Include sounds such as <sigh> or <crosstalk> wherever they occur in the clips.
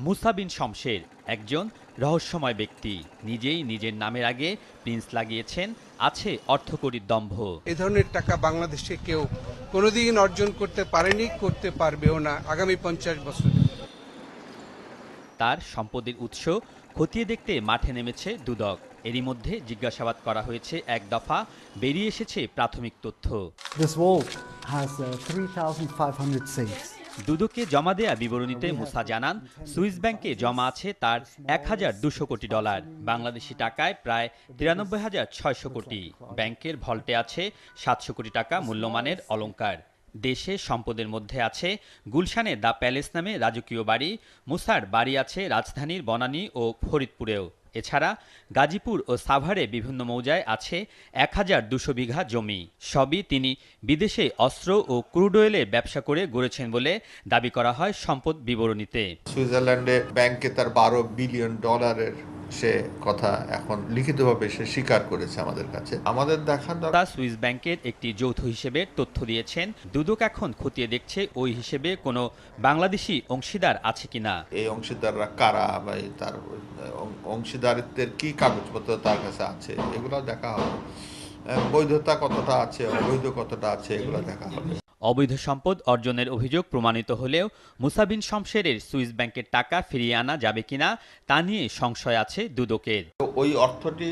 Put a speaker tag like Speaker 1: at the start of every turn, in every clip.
Speaker 1: মুসা বিন শমশের একজন রহস্যময় ব্যক্তি। নিজেই নিজের নামের আগে প্রিন্স লাগিয়েছেন আছে অর্থকরীর দম্ভ।
Speaker 2: এ ধরনের টাকা বাংলাদেশে কেউ কোনোদিন অর্জন করতে পারেনি করতে পারবেও না আগামী পঞ্চাশ বছর।
Speaker 1: তার সম্পদের উৎস খতিয়ে দেখতে মাঠে নেমেছে দুদক। এরই মধ্যে জিজ্ঞাসাবাদ করা হয়েছে এক দফা বেরিয়ে এসেছে প্রাথমিক তথ্য।
Speaker 3: This vault has uh, 3,500 safes.
Speaker 1: দুদকে জমা দেয়া বিবরণীতে মুসা জানান, সুইস ব্যাংকে জমা আছে তার এক হাজার দুশো কোটি ডলার, বাংলাদেশি টাকায় প্রায় তিরানব্বই হাজার ছয়শো কোটি। ব্যাংকের ভল্টে আছে সাতশো কোটি টাকা মূল্যমানের অলঙ্কার দেশে সম্পদের মধ্যে আছে গুলশানে দ্য প্যালেস নামে রাজকীয় বাড়ি, মুসার বাড়ি আছে রাজধানীর বনানী ও ফরিদপুরেও। এছাড়া গাজীপুর ও সাভারে বিভিন্ন মৌজায় আছে এক হাজার দুশো বিঘা জমি। সবই তিনি বিদেশে অস্ত্র ও ক্রুড অয়েলের ব্যবসা করে গড়েছেন বলে দাবি করা হয় সম্পদ বিবরণীতে।
Speaker 4: সুইজারল্যান্ডে ব্যাংকে তার বারো বিলিয়ন ডলারের সে কথা এখন লিখিতভাবে সে স্বীকার করেছে আমাদের কাছে। আমাদের দেখার দরকার
Speaker 1: তা সুইস ব্যাংকের একটি যৌথ হিসেবে তথ্য দিয়েছেন। দুদক এখন খতিয়ে দেখছে ওই হিসেবে কোনো বাংলাদেশি অংশীদার আছে কিনা।
Speaker 4: এই অংশীদাররা কারা বা তার অংশীদারিত্বের কি কাগজপত্র তার কাছে আছে এগুলো দেখা হবে। বৈধতা কতটা আছে অবৈধ কতটা আছে এগুলো দেখা হবে।
Speaker 1: অবৈধ সম্পদ অর্জনের অভিযোগ প্রমাণিত হলেও মুসাবিন শমশেরের সুইস ব্যাংকের টাকা ফিরিয়ে আনা যাবে কিনা তা নিয়ে সংশয় আছে দুদকের।
Speaker 4: ওই অর্থটি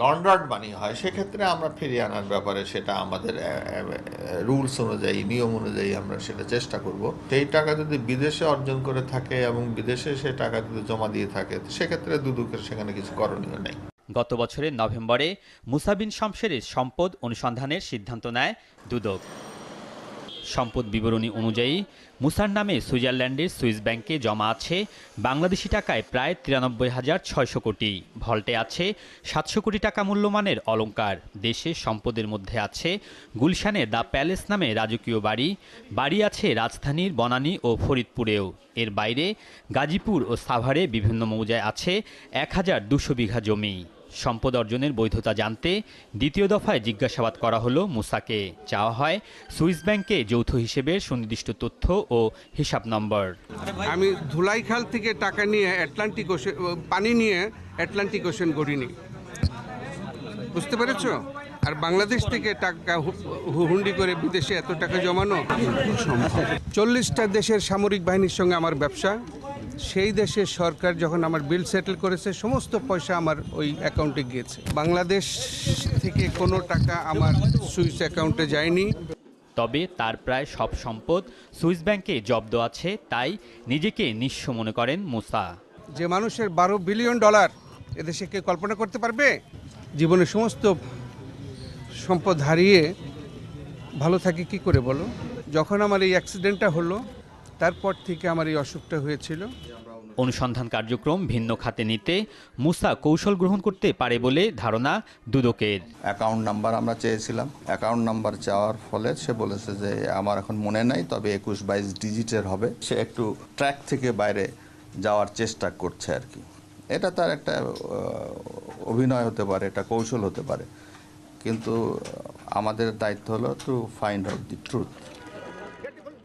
Speaker 4: লন্ডার্ড মানি হয়, সেক্ষেত্রে আমরা ফিরিয়ে আনার ব্যাপারে সেটা আমাদের রুলস অনুযায়ী, নিয়ম অনুযায়ী আমরা সেটা চেষ্টা করব। সেই টাকা যদি বিদেশে অর্জন করে থাকে এবং বিদেশে সে টাকা যদি জমা দিয়ে থাকে, সেক্ষেত্রে দুদকের সেখানে কিছু করণীয় নেই।
Speaker 1: গত বছরের নভেম্বরে মুসাবিন শমশেরের সম্পদ অনুসন্ধানের সিদ্ধান্ত নেয় দুদক। সম্পদ বিবরণী অনুযায়ী, মুসার নামে সুইজারল্যান্ডের সুইস ব্যাংকে জমা আছে বাংলাদেশি টাকায় প্রায় তিরানব্বই হাজার ছয়শো কোটি। ভল্টে আছে সাতশো কোটি টাকা মূল্যমানের অলংকার। দেশে সম্পদের মধ্যে আছে গুলশানে দ্য প্যালেস নামে রাজকীয় বাড়ি। বাড়ি আছে রাজধানীর বনানী ও ফরিদপুরেও। এর বাইরে গাজীপুর ও সাভারে বিভিন্ন মৌজায় আছে এক হাজার দুশো বিঘা জমি। সম্পদ অর্জনের বৈধতা জানতে দ্বিতীয় দফায় জিজ্ঞাসাবাদ করা হলো মুসাকে। চাওয়া হয় সুইস ব্যাংকে যৌথ হিসেবে সুনির্দিষ্ট তথ্য ও হিসাব নম্বর।
Speaker 2: আমি ধুলাইখাল থেকে টাকা নিয়ে অ্যাটলান্টিক ওশান পানি নিয়ে অ্যাটলান্টিক ওশান গড়িনি। বুঝতে পেরেছ? আর বাংলাদেশ থেকে টাকা হুন্ডি করে বিদেশে এত টাকা জমানো? চল্লিশটা দেশের সামরিক বাহিনীর সঙ্গে আমার ব্যবসা। সেই দেশের সরকার যখন আমার বিল সেটেল করেছে সমস্ত পয়সা আমার ওই অ্যাকাউন্টে গিয়েছে। বাংলাদেশ থেকে কোনো টাকা আমার সুইস অ্যাকাউন্টে যায়নি।
Speaker 1: তবে তার প্রায় সব সম্পদ সুইস ব্যাংকে জব্দ আছে তাই নিজেকে নিঃস্ব মনে করেন মুসা।
Speaker 2: যে মানুষের বারো বিলিয়ন ডলার এদেশে কে কল্পনা করতে পারবে? জীবনের সমস্ত সম্পদ হারিয়ে ভালো থাকি কি করে বলো? যখন আমার এই অ্যাক্সিডেন্টটা হলো তারপর থেকে আমার এই অসুখটা হয়েছিল।
Speaker 1: অনুসন্ধান কার্যক্রম ভিন্ন খাতে নিতে মুসা কৌশল গ্রহণ করতে পারে বলে ধারণা দুদকের।
Speaker 5: অ্যাকাউন্ট নাম্বার আমরা চেয়েছিলাম। অ্যাকাউন্ট নাম্বার চাওয়ার ফলে সে বলেছে যে আমার এখন মনে নাই তবে একুশ বাইশ ডিজিটের হবে। সে একটু ট্র্যাক থেকে বাইরে যাওয়ার চেষ্টা করছে আর কি। এটা তার একটা অভিনয় হতে পারে এটা কৌশল হতে পারে। কিন্তু আমাদের দায়িত্ব হলো
Speaker 1: to find out the truth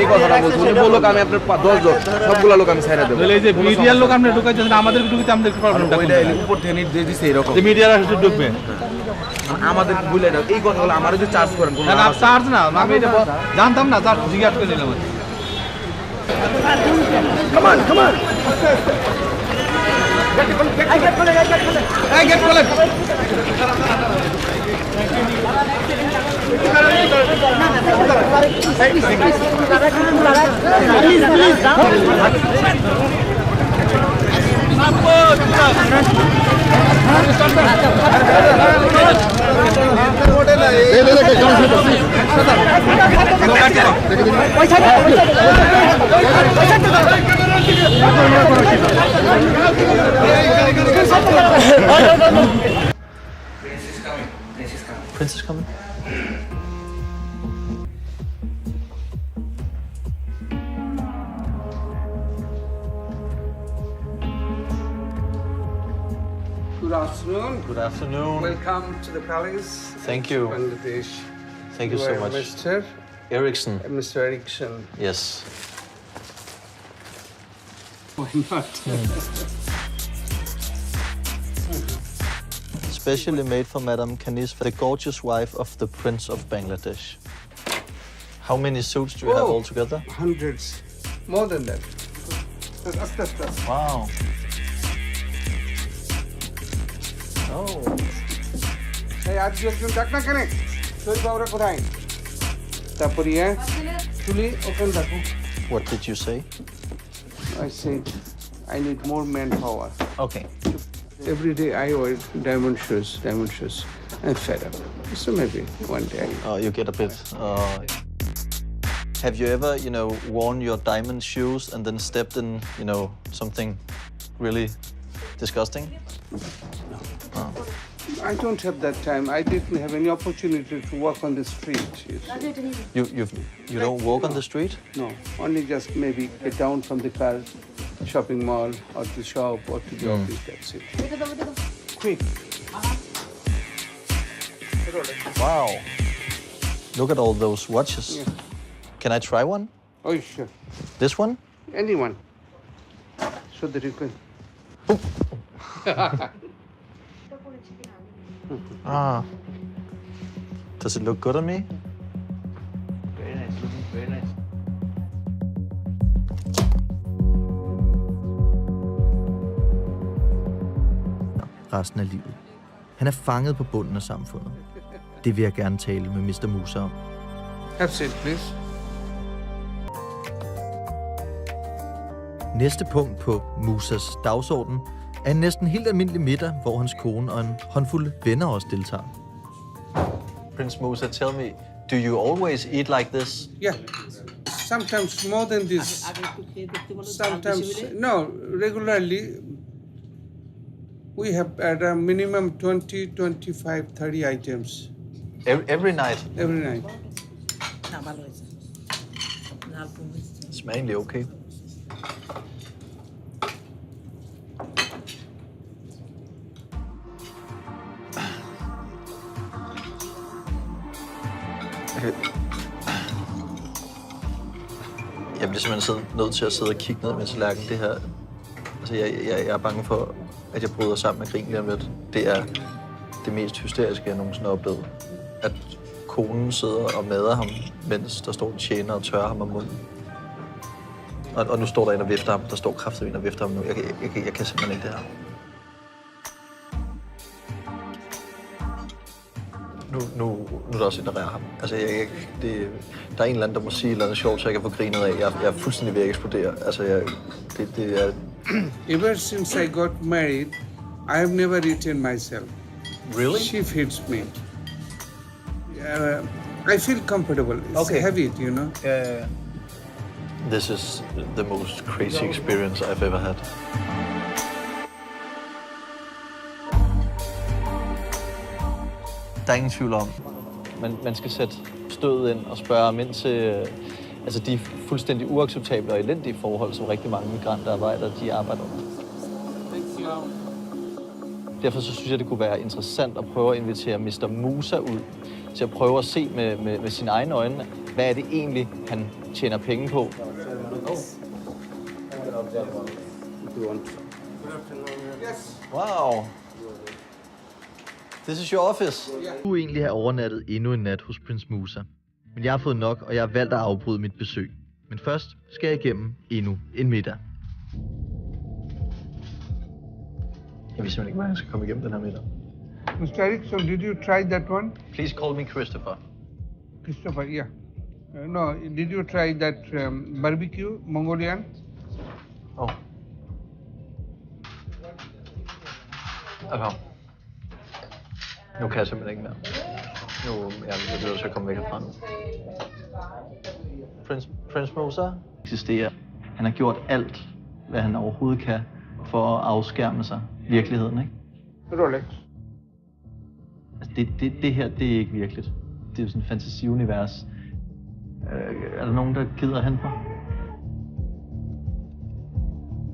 Speaker 6: এই কথাটা বলছি উনি বলল আমি আপনার দশ জন সবগুলো লোক আমি ছাইরা দেবো।
Speaker 7: এই যে মিডিয়ার লোক আপনি ঢুকাইছেন আমাদের ঢুকিতে আমাদের
Speaker 6: উপর থেকে নির্দেশ দিচ্ছে এরকম
Speaker 7: যে মিডিয়ার আসলে ঢুকবে।
Speaker 6: আমাদের ভুলে না এই কথাগুলো আমার যদি চার্জ করেন
Speaker 7: না? চার্জ না আমি এটা জানতাম না চার্জ জিজ্ঞাসা করে নিলাম Prince is coming. Prince is coming.
Speaker 2: Good afternoon.
Speaker 8: Good afternoon.
Speaker 2: Welcome to the palace.
Speaker 8: Thank you.
Speaker 2: Bangladesh.
Speaker 8: Thank you, you
Speaker 2: so
Speaker 8: much.
Speaker 2: Mr.
Speaker 8: Erickson.
Speaker 2: Uh, Mr. Erickson.
Speaker 8: Yes.
Speaker 2: Why not? <laughs>
Speaker 8: Specially Especially made for Madame Canis, the gorgeous wife of the Prince of Bangladesh. How many suits do you
Speaker 2: oh, have
Speaker 8: altogether?
Speaker 2: Hundreds. More than that.
Speaker 8: Wow. Oh.
Speaker 2: এই আজ একজন ডাক না কেন শহীদ বাবুরা কোথায় তারপর ইয়ে চুলি ওখানে ডাকো
Speaker 8: What did you say?
Speaker 2: I said I need more manpower.
Speaker 8: Okay.
Speaker 2: Every day I wear diamond shoes, diamond shoes. I'm fed up. So maybe one day I
Speaker 8: Uh, you get a bit. Uh, have you ever, you know, worn your diamond shoes and then stepped in, you know, something really disgusting?
Speaker 2: I don't have that time. I didn't have any opportunity to walk on the street. you see.
Speaker 8: You you you don't walk on the street?
Speaker 2: No, only just maybe get down from the car, shopping mall, or the shop, or to the hmm. office. That's it. Quick. Uh-huh.
Speaker 8: Wow. Look at all those watches.
Speaker 2: Yeah.
Speaker 8: Can I try one?
Speaker 2: Oh, sure.
Speaker 8: This one?
Speaker 2: Anyone. So that you can. <laughs>
Speaker 8: Ah. Does it look good on me?
Speaker 7: Very nice, looking very nice.
Speaker 8: Resten af livet. Han er fanget på bunden af samfundet. Det vil jeg gerne tale med Mr. Musa om.
Speaker 2: Have seat, please.
Speaker 8: Næste punkt på Musas dagsorden af en næsten helt almindelig middag, hvor hans kone og en håndfuld venner også deltager. Prince Musa, tell me, do you always eat like this?
Speaker 2: Yeah. Sometimes more than this. Sometimes, no, regularly. We have at a minimum 20, 25, 30 items.
Speaker 8: Every, every night?
Speaker 2: Every night.
Speaker 8: It's mainly okay. Bliver simpelthen nødt til at sidde og kigge ned med tallerkenen. Det her, altså jeg, jeg, jeg er bange for, at jeg bryder sammen med grin lige om lidt. Det er det mest hysteriske, jeg nogensinde har oplevet. At konen sidder og mader ham, mens der står en tjener og tørrer ham om munden. Og, og nu står der en og vifter ham. Der står kraftigt en og vifter ham nu. Jeg, jeg, jeg, jeg, jeg kan simpelthen ikke det her. Nu, nu, nu er der også rærer ham. Altså, jeg, jeg, det, der er en eller anden, der må sige et eller andet sjovt, så jeg kan få grinet af. Jeg, jeg er fuldstændig ved at eksplodere. Altså, jeg, det, det er... <clears throat>
Speaker 2: Ever since I got married, I have never eaten myself.
Speaker 8: Really?
Speaker 2: She feeds me. Uh, I feel comfortable. It's
Speaker 8: Okay.
Speaker 2: heavy, you know.
Speaker 8: Uh, This is the most crazy experience I've ever had. Der er ingen tvivl om, man, man skal sætte stødet ind og spørge om ind til øh, altså de fuldstændig uacceptable og elendige forhold, som rigtig mange migrantarbejdere de arbejder under. Derfor så synes jeg, det kunne være interessant at prøve at invitere Mr. Musa ud til at prøve at se med, med, med sine egne øjne, hvad er det egentlig, han tjener penge på. Wow. This is your office. Du kunne egentlig have overnattet endnu en nat hos Prince Musa. Men jeg har fået nok, og jeg har valgt at afbryde mit besøg. Men først skal jeg igennem endnu en middag. Jeg ved simpelthen ikke, hvordan jeg skal komme igennem den her middag.
Speaker 2: Mr. Erickson, did you try that one?
Speaker 8: Please call me Christopher.
Speaker 2: Christopher, yeah. Uh, no, did you try that um, barbecue, Mongolian?
Speaker 8: Oh. Altså. Nu kan jeg simpelthen ikke mere. Nu jeg, jeg bliver nødt til at komme væk herfra nu. Prince, Prince Musa eksisterer. Han har gjort alt, hvad han overhovedet kan for at afskærme sig virkeligheden, ikke?
Speaker 2: Rolex.
Speaker 8: Altså, det, det, det her, det er ikke virkeligt. Det er jo sådan et fantasiunivers. Øh, er der nogen, der gider hente mig?